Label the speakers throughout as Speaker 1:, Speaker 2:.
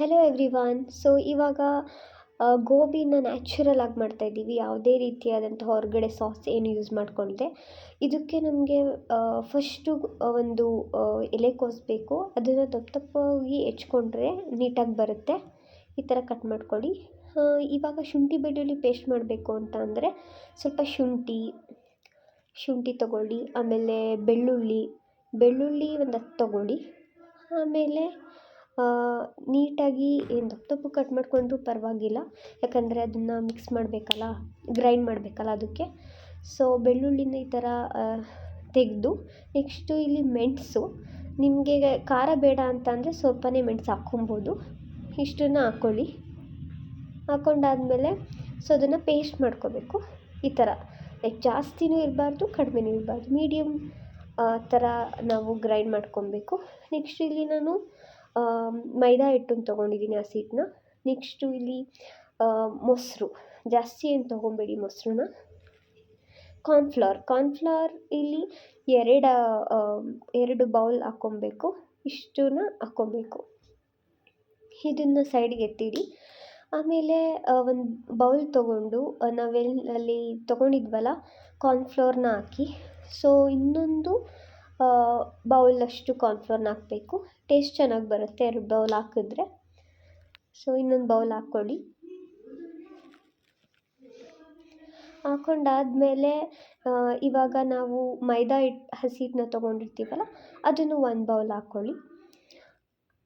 Speaker 1: Hello everyone so ಇವಾಗ ಗೋಬಿನ natural ಆಗಿ ಮಾಡ್ತಾಯಿದ್ದೀವಿ ಯಾವುದೇ ರೀತಿಯಾದಂಥ ಹೊರಗಡೆ ಸಾಸ್ ಏನು ಯೂಸ್ ಮಾಡ್ಕೊಳ್ದೆ. ಇದಕ್ಕೆ ನಮಗೆ ಫಸ್ಟು ಒಂದು ಎಲೆಕೋಸು ಬೇಕು. ಅದನ್ನು ದಪ್ಪ ತಪ್ಪಾಗಿ ಹೆಚ್ಕೊಂಡ್ರೆ ನೀಟಾಗಿ ಬರುತ್ತೆ. ಈ ಥರ ಕಟ್ ಮಾಡ್ಕೊಳ್ಳಿ. ಇವಾಗ ಶುಂಠಿ ಬೆಳ್ಳುಳ್ಳಿ ಪೇಸ್ಟ್ ಮಾಡಬೇಕು ಅಂತ ಅಂದರೆ ಸ್ವಲ್ಪ ಶುಂಠಿ ಶುಂಠಿ ತಗೊಳ್ಳಿ. ಆಮೇಲೆ ಬೆಳ್ಳುಳ್ಳಿ ಬೆಳ್ಳುಳ್ಳಿ ಒಂದು ಹತ್ತು ತಗೊಳ್ಳಿ. ಆಮೇಲೆ ನೀಟಾಗಿ ಏನು ದಪ್ಪ ದಪ್ಪಗೆ ಕಟ್ ಮಾಡಿಕೊಂಡ್ರೂ ಪರವಾಗಿಲ್ಲ. ಯಾಕಂದರೆ ಅದನ್ನು ಮಿಕ್ಸ್ ಮಾಡಬೇಕಲ್ಲ ಗ್ರೈಂಡ್ ಮಾಡಬೇಕಲ್ಲ ಅದಕ್ಕೆ. ಸೊ ಬೆಳ್ಳುಳ್ಳಿನ ಈ ಥರ ತೆಗೆದು ನೆಕ್ಸ್ಟು ಇಲ್ಲಿ ಮೆಣಸು. ನಿಮಗೆ ಖಾರ ಬೇಡ ಅಂತ ಅಂದರೆ ಸ್ವಲ್ಪನೇ ಮೆಣಸು ಹಾಕ್ಕೊಬೋದು. ಇಷ್ಟನ್ನ ಹಾಕ್ಕೊಳ್ಳಿ ಹಾಕ್ಕೊಂಡಾದಮೇಲೆ ಸೊ ಅದನ್ನು ಪೇಸ್ಟ್ ಮಾಡ್ಕೋಬೇಕು. ಈ ಥರ ಲೈಕ್ ಜಾಸ್ತಿನೂ ಇರಬಾರ್ದು, ಕಡಿಮೆನೂ ಇರಬಾರ್ದು. ಮೀಡಿಯಮ್ ಥರ ನಾವು ಗ್ರೈಂಡ್ ಮಾಡ್ಕೊಬೇಕು. ನೆಕ್ಸ್ಟ್ ಇಲ್ಲಿ ನಾನು ಮೈದಾ ಹಿಟ್ಟನ್ನು ತೊಗೊಂಡಿದ್ದೀನಿ ಹಸಿ ಹಿಟ್ಟನ್ನ ನೆಕ್ಸ್ಟು ಇಲ್ಲಿ ಮೊಸರು. ಜಾಸ್ತಿ ಏನು ತೊಗೊಬೇಡಿ ಮೊಸರನ್ನ. ಕಾರ್ನ್ಫ್ಲವರ್ ಕಾರ್ನ್ಫ್ಲವರ್ ಇಲ್ಲಿ ಎರಡು ಎರಡು ಬೌಲ್ ಹಾಕ್ಕೊಬೇಕು ಇಷ್ಟನ್ನ ಹಾಕ್ಕೊಬೇಕು ಇದನ್ನು ಸೈಡ್ಗೆ ಎತ್ತಿಡಿ. ಆಮೇಲೆ ಒಂದು ಬೌಲ್ ತೊಗೊಂಡು ನಾವೆಲ್ಲಿ ತೊಗೊಂಡಿದ್ವಲ್ಲ ಕಾರ್ನ್ಫ್ಲವರ್ನ ಹಾಕಿ. ಸೊ ಇನ್ನೊಂದು ಬೌಲಷ್ಟು ಕಾರ್ನ್ಫ್ಲೋರ್ನ ಹಾಕಬೇಕು. ಟೇಸ್ಟ್ ಚೆನ್ನಾಗಿ ಬರುತ್ತೆ ಎರಡು ಬೌಲ್ ಹಾಕಿದ್ರೆ. ಸೊ ಇನ್ನೊಂದು ಬೌಲ್ ಹಾಕ್ಕೊಳ್ಳಿ. ಹಾಕೊಂಡಾದ್ಮೇಲೆ ಇವಾಗ ನಾವು ಮೈದಾ ಹಿಟ್ಟು ಹಸಿ ಹಿಟ್ಟನ್ನ ತೊಗೊಂಡಿರ್ತೀವಲ್ಲ, ಅದನ್ನು ಒಂದು ಬೌಲ್ ಹಾಕ್ಕೊಳ್ಳಿ.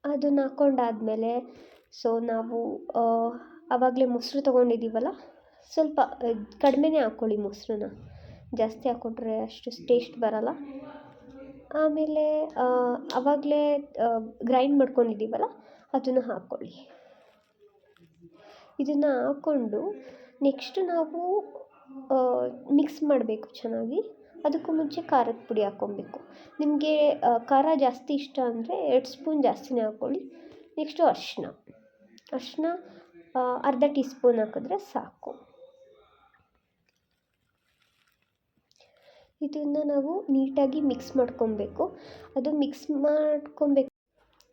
Speaker 1: ಅದನ್ನು ಹಾಕ್ಕೊಂಡಾದ್ಮೇಲೆ ಸೊ ನಾವು ಆವಾಗಲೇ ಮೊಸರು ತೊಗೊಂಡಿದ್ದೀವಲ್ಲ ಸ್ವಲ್ಪ, ಕಡಿಮೆನೇ ಹಾಕ್ಕೊಳ್ಳಿ ಮೊಸರನ್ನ. ಜಾಸ್ತಿ ಹಾಕ್ಕೊಂಡ್ರೆ ಅಷ್ಟು ಟೇಸ್ಟ್ ಬರೋಲ್ಲ. ಆಮೇಲೆ ಆವಾಗಲೇ ಗ್ರೈಂಡ್ ಮಾಡ್ಕೊಂಡಿದ್ದೀವಲ್ಲ, ಅದನ್ನು ಹಾಕ್ಕೊಳ್ಳಿ. ಇದನ್ನು ಹಾಕ್ಕೊಂಡು ನೆಕ್ಸ್ಟ್ ನಾವು ಮಿಕ್ಸ್ ಮಾಡಬೇಕು ಚೆನ್ನಾಗಿ. ಅದಕ್ಕೂ ಮುಂಚೆ ಖಾರದ ಪುಡಿ ಹಾಕ್ಕೊಬೇಕು. ನಿಮಗೆ ಖಾರ ಜಾಸ್ತಿ ಇಷ್ಟ ಅಂದರೆ ಎರಡು ಸ್ಪೂನ್ ಜಾಸ್ತಿನೇ ಹಾಕ್ಕೊಳ್ಳಿ. ನೆಕ್ಸ್ಟು ಅರಿಶಿನ ಅರಿಶಿನ ಅರ್ಧ ಟೀ ಸ್ಪೂನ್ ಹಾಕಿದ್ರೆ ಸಾಕು. ಇದನ್ನು ನಾವು ನೀಟಾಗಿ ಮಿಕ್ಸ್ ಮಾಡ್ಕೊಬೇಕು. ಅದು ಮಿಕ್ಸ್ ಮಾಡ್ಕೊಬೇಕು.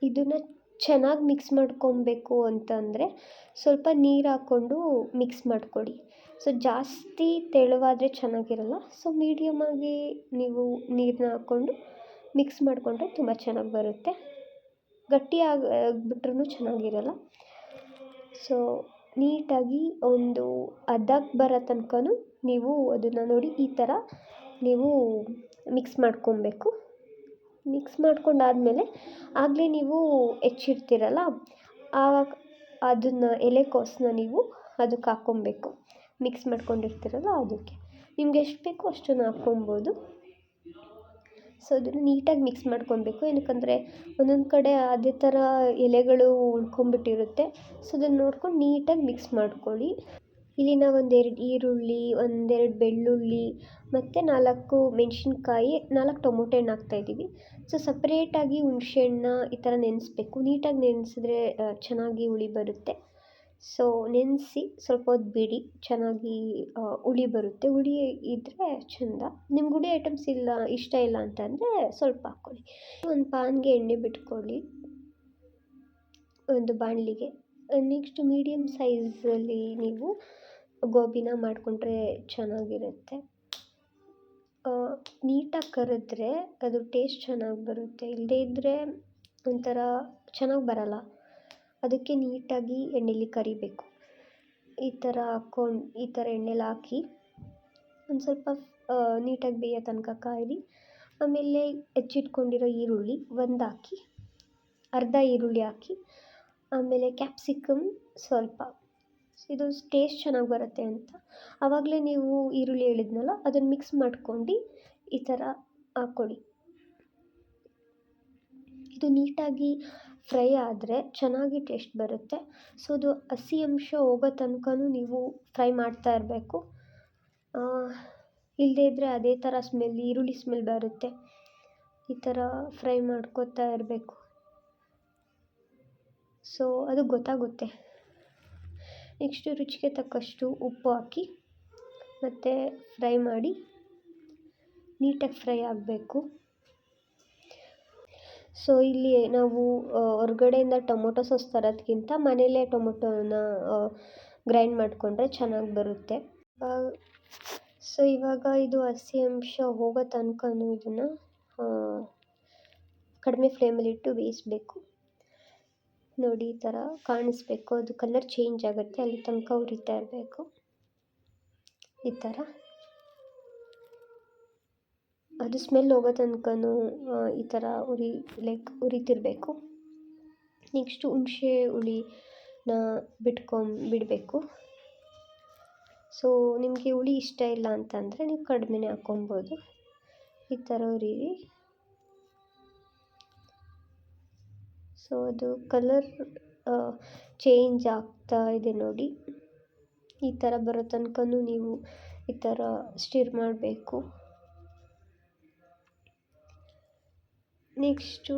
Speaker 1: ಇದನ್ನು ಚೆನ್ನಾಗಿ ಮಿಕ್ಸ್ ಮಾಡ್ಕೊಬೇಕು ಅಂತಂದರೆ ಸ್ವಲ್ಪ ನೀರು ಹಾಕ್ಕೊಂಡು ಮಿಕ್ಸ್ ಮಾಡಿಕೊಡಿ. ಸೊ ಜಾಸ್ತಿ ತೆಳುವಾದರೆ ಚೆನ್ನಾಗಿರಲ್ಲ. ಸೊ ಮೀಡಿಯಮ್ಮಾಗಿ ನೀವು ನೀರನ್ನ ಹಾಕ್ಕೊಂಡು ಮಿಕ್ಸ್ ಮಾಡಿಕೊಂಡ್ರೆ ತುಂಬ ಚೆನ್ನಾಗಿ ಬರುತ್ತೆ. ಗಟ್ಟಿ ಆಗಿ ಆಗಿಬಿಟ್ರೂ ಚೆನ್ನಾಗಿರಲ್ಲ. ಸೊ ನೀಟಾಗಿ ಒಂದು ಅದಕ್ಕೆ ಬರೋ ತನಕನೂ ನೀವು ಅದನ್ನು ನೋಡಿ ಈ ಥರ ನೀವು ಮಿಕ್ಸ್ ಮಾಡ್ಕೊಬೇಕು. ಮಿಕ್ಸ್ ಮಾಡ್ಕೊಂಡಾದ್ಮೇಲೆ ಆಗಲೇ ನೀವು ಹೆಚ್ಚಿರ್ತೀರಲ್ಲ ಆವಾಗ ಅದನ್ನು ಎಲೆಕೋಸನ್ನ ನೀವು ಅದಕ್ಕೆ ಹಾಕ್ಕೊಬೇಕು. ಮಿಕ್ಸ್ ಮಾಡ್ಕೊಂಡಿರ್ತೀರಲ್ಲ ಅದಕ್ಕೆ. ನಿಮ್ಗೆ ಎಷ್ಟು ಬೇಕೋ ಅಷ್ಟನ್ನು ಹಾಕ್ಕೊಬೋದು. ಸೊ ಅದನ್ನು ನೀಟಾಗಿ ಮಿಕ್ಸ್ ಮಾಡ್ಕೊಬೇಕು. ಏನಕ್ಕಂದರೆ ಒಂದೊಂದು ಕಡೆ ಅದೇ ಥರ ಎಲೆಗಳು ಉಳ್ಕೊಂಬಿಟ್ಟಿರುತ್ತೆ ಸೊ ಅದನ್ನು ನೋಡ್ಕೊಂಡು ನೀಟಾಗಿ ಮಿಕ್ಸ್ ಮಾಡ್ಕೊಳ್ಳಿ. ಇಲ್ಲಿ ನಾವು ಒಂದೆರಡು ಈರುಳ್ಳಿ, ಒಂದೆರಡು ಬೆಳ್ಳುಳ್ಳಿ, ಮತ್ತು ನಾಲ್ಕು ಮೆಣಸಿನ್ಕಾಯಿ, ನಾಲ್ಕು ಟೊಮೊಟೊ ಹಣ್ಣು ಹಾಕ್ತಾಯಿದ್ದೀವಿ ಸೊ ಸಪ್ರೇಟಾಗಿ ಹುಣ್ಸೆ ಹಣ್ಣ ಈ ಥರ ನೆನೆಸ್ಬೇಕು. ನೀಟಾಗಿ ನೆನೆಸಿದ್ರೆ ಚೆನ್ನಾಗಿ ಹುಳಿ ಬರುತ್ತೆ. ಸೊ ನೆನೆಸಿ ಸ್ವಲ್ಪ ಹೊತ್ತು ಬಿಡಿ. ಚೆನ್ನಾಗಿ ಹುಳಿ ಬರುತ್ತೆ. ಹುಳಿ ಇದ್ದರೆ ಚೆಂದ. ನಿಮ್ಗೆ ಹುಳಿ ಐಟಮ್ಸ್ ಇಲ್ಲ, ಇಷ್ಟ ಇಲ್ಲ ಅಂತಂದರೆ ಸ್ವಲ್ಪ ಹಾಕ್ಕೊಳ್ಳಿ ಒಂದು ಪಾನ್ಗೆ ಎಣ್ಣೆ ಬಿಟ್ಕೊಳ್ಳಿ. ಒಂದು ಬಾಣಲಿಗೆ. ನೆಕ್ಸ್ಟ್ ಮೀಡಿಯಮ್ ಸೈಜಲ್ಲಿ ನೀವು ಗೋಬಿನ ಮಾಡಿಕೊಂಡ್ರೆ ಚೆನ್ನಾಗಿರುತ್ತೆ. ನೀಟಾಗಿ ಕರಿದ್ರೆ ಅದು ಟೇಸ್ಟ್ ಚೆನ್ನಾಗಿ ಬರುತ್ತೆ. ಇಲ್ಲದೇ ಇದ್ದರೆ ಒಂಥರ ಚೆನ್ನಾಗಿ ಬರಲ್ಲ. ಅದಕ್ಕೆ ನೀಟಾಗಿ ಎಣ್ಣೆಲಿ ಕರಿಬೇಕು. ಈ ಥರ ಹಾಕ್ಕೊಂಡು, ಈ ಥರ ಎಣ್ಣೆಲಿ ಹಾಕಿ ಒಂದು ಸ್ವಲ್ಪ ನೀಟಾಗಿ ಬೇಯೋ ತನಕ ಕಾಯಿರಿ. ಆಮೇಲೆ ಹೆಚ್ಚಿಟ್ಕೊಂಡಿರೋ ಈರುಳ್ಳಿ ಒಂದು ಹಾಕಿ, ಅರ್ಧ ಈರುಳ್ಳಿ ಹಾಕಿ, ಆಮೇಲೆ ಕ್ಯಾಪ್ಸಿಕಮ್ ಸ್ವಲ್ಪ. ಇದು ಟೇಸ್ಟ್ ಚೆನ್ನಾಗಿ ಬರುತ್ತೆ ಅಂತ. ಆವಾಗಲೇ ನೀವು ಈರುಳ್ಳಿ ಹೇಳಿದ್ನಲ್ಲ, ಅದನ್ನು ಮಿಕ್ಸ್ ಮಾಡ್ಕೊಂಡು ಈ ಥರ ಹಾಕ್ಕೊಳ್ಳಿ ಇದು ನೀಟಾಗಿ ಫ್ರೈ ಆದರೆ ಚೆನ್ನಾಗಿ ಟೇಸ್ಟ್ ಬರುತ್ತೆ. ಸೊ ಅದು ಹಸಿ ಅಂಶ ಹೋಗೋ ತನಕನೂ ನೀವು ಫ್ರೈ ಮಾಡ್ತಾ ಇರಬೇಕು. ಇಲ್ಲದೇ ಇದ್ದರೆ ಅದೇ ಥರ ಸ್ಮೆಲ್ ಈರುಳ್ಳಿ ಸ್ಮೆಲ್ ಬರುತ್ತೆ. ಈ ಥರ ಫ್ರೈ ಮಾಡ್ಕೊತಾ ಇರಬೇಕು. ಸೊ ಅದು ಗೊತ್ತಾಗುತ್ತೆ. ನೆಕ್ಸ್ಟು ರುಚಿಗೆ ತಕ್ಕಷ್ಟು ಉಪ್ಪು ಹಾಕಿ, ಮತ್ತು ಫ್ರೈ ಮಾಡಿ, ನೀಟಾಗಿ ಫ್ರೈ ಆಗಬೇಕು. ಸೊ ಇಲ್ಲಿ ನಾವು ಹೊರ್ಗಡೆಯಿಂದ ಟೊಮೊಟೊ ಸಾಸ್ ತರೋದ್ಕಿಂತ ಮನೆಯಲ್ಲೇ ಟೊಮೊಟೊನ ಗ್ರೈಂಡ್ ಮಾಡಿಕೊಂಡ್ರೆ ಚೆನ್ನಾಗಿ ಬರುತ್ತೆ. ಸೊ ಇವಾಗ ಇದು ಹಸಿ ಅಂಶ ಹೋಗೋ ತನಕನೂ ಇದನ್ನು ಕಡಿಮೆ ಫ್ಲೇಮಲ್ಲಿಟ್ಟು ಬೇಯಿಸಬೇಕು. ನೋಡಿ ಈ ಥರ ಕಾಣಿಸ್ಬೇಕು. ಅದು ಕಲರ್ ಚೇಂಜ್ ಆಗುತ್ತೆ. ಅಲ್ಲಿ ತನಕ ಉರಿತಾ ಇರಬೇಕು. ಈ ಥರ. ಅದು ಸ್ಮೆಲ್ ಹೋಗೋ ತನಕನೂ ಈ ಥರ ಉರಿ ಲೈಕ್ ಉರಿತಿರಬೇಕು. ನೆಕ್ಸ್ಟು ಹುಣಸೆ ಹುಳಿನ ಬಿಟ್ಕೊಂಡ್ ಬಿಡಬೇಕು. ಸೊ ನಿಮಗೆ ಹುಳಿ ಇಷ್ಟ ಇಲ್ಲ ಅಂತಂದರೆ ನೀವು ಕಡಿಮೆನೇ ಹಾಕ್ಕೊಬೋದು ಈ ಥರ ಉರಿರಿ. ಸೊ ಅದು ಕಲರ್ ಚೇಂಜ್ ಆಗ್ತಾ ಇದೆ ನೋಡಿ. ಈ ಥರ ಬರೋ ತನಕನೂ ನೀವು ಈ ಥರ ಸ್ಟಿರ್ ಮಾಡಬೇಕು. ನೆಕ್ಸ್ಟು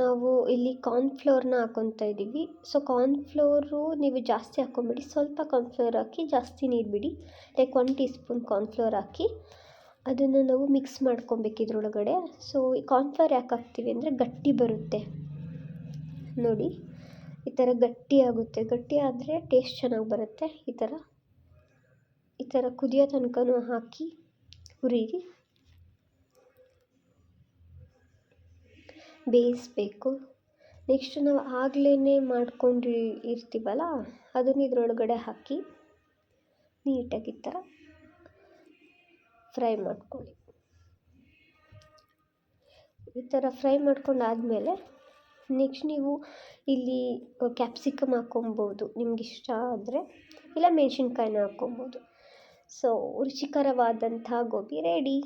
Speaker 1: ನಾವು ಇಲ್ಲಿ ಕಾರ್ನ್ಫ್ಲೋರ್ನ ಹಾಕ್ಕೊತಾ ಇದ್ದೀವಿ ಸೊ ಕಾರ್ನ್ಫ್ಲೋರು ನೀವು ಜಾಸ್ತಿ ಹಾಕ್ಕೊಂಬಿಡಿ ಸ್ವಲ್ಪ ಕಾರ್ನ್ಫ್ಲೋರ್ ಹಾಕಿ ಜಾಸ್ತಿ ನೀರು ಬಿಡಿ. Like one teaspoon cornflour ಹಾಕಿ. ಅದನ್ನು ನಾವು ಮಿಕ್ಸ್ ಮಾಡ್ಕೊಬೇಕು ಇದರೊಳಗಡೆ. ಸೊ ಈ ಕಾರ್ನ್ಫ್ಲೋರ್ ಯಾಕೆ ಹಾಕ್ತೀವಿ ಅಂದರೆ ಗಟ್ಟಿ ಬರುತ್ತೆ. ನೋಡಿ. ಈ ಥರ ಗಟ್ಟಿಯಾಗುತ್ತೆ ಗಟ್ಟಿ ಆದರೆ ಟೇಸ್ಟ್ ಚೆನ್ನಾಗಿ ಬರುತ್ತೆ. ಈ ಥರ ಈ ಥರ ಕುದಿಯೋ ತನಕನೂ ಹಾಕಿ ಹುರಿಯಿರಿ ಬೇಯಿಸ್ಬೇಕು. ನೆಕ್ಸ್ಟ್ ನಾವು ಆಗಲೇ ಮಾಡ್ಕೊಂಡು ಇರ್ತೀವಲ್ಲ ಅದನ್ನು ಇದರೊಳಗಡೆ ಹಾಕಿ ನೀಟಾಗಿ ಈ ಥರ ಫ್ರೈ ಮಾಡ್ಕೊಳ್ಳಿ. ಈ ಥರ ಫ್ರೈ ಮಾಡ್ಕೊಂಡಾದಮೇಲೆ ನೆಕ್ಸ್ಟ್ ನೀವು ಇಲ್ಲಿ ಕ್ಯಾಪ್ಸಿಕಮ್ ಹಾಕ್ಕೊಬೋದು, ನಿಮ್ಗೆ ಇಷ್ಟ ಆದರೆ. ಇಲ್ಲ, ಮೆಣಸಿನ್ಕಾಯಿನ ಹಾಕ್ಕೊಬೋದು. So ರುಚಿಕರವಾದಂಥ gobi ready